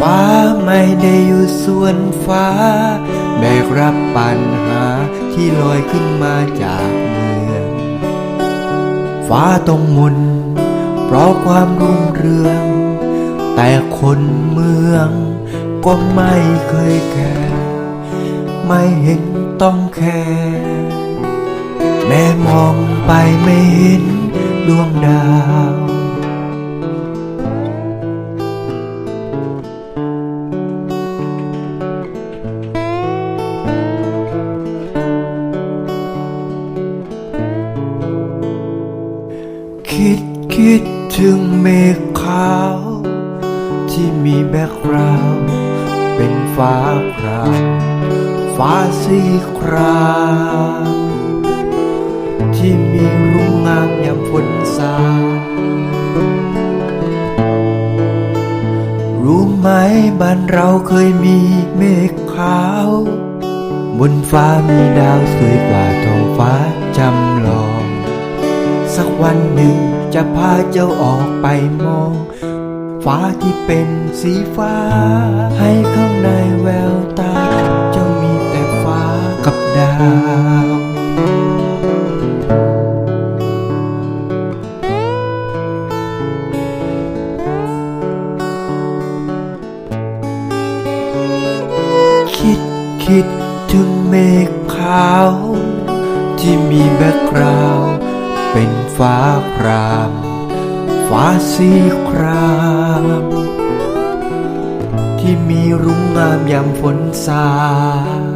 ฟ้าไม่ได้อยู่ส่วนฟ้า แบกรับปัญหาที่ลอยขึ้นมาจากเมืองฟ้าต้องมนเพราะความรุ่งเรือง แต่คนเมืองก็ไม่เคยแคร์ไม่เห็นต้องแคร์แม้มองไปไม่เห็นดวงดาว คิดคิดถึงเมฆขาว ที่มีแบ็กกราวเป็นฟ้าครามฟ้าสีครามที่มีรุ่งงามยามฝนสารู้ไหมบ้านเราเคยมีเมฆขาว บนฟ้ามีดาวสวยกว่าท้องฟ้า จะพาเจ้าออกไปมอง ฟ้าที่เป็นสีฟ้า ให้ข้างในแววตาเจ้ามีแต่ฟ้ากับดาวคิดคิดถึงเมฆขาว ที่มีแบ็กกราวด์ เป็นฟ้าคราม ฟ้าสีคราม ที่มีรุ้งงามยามฝนสาด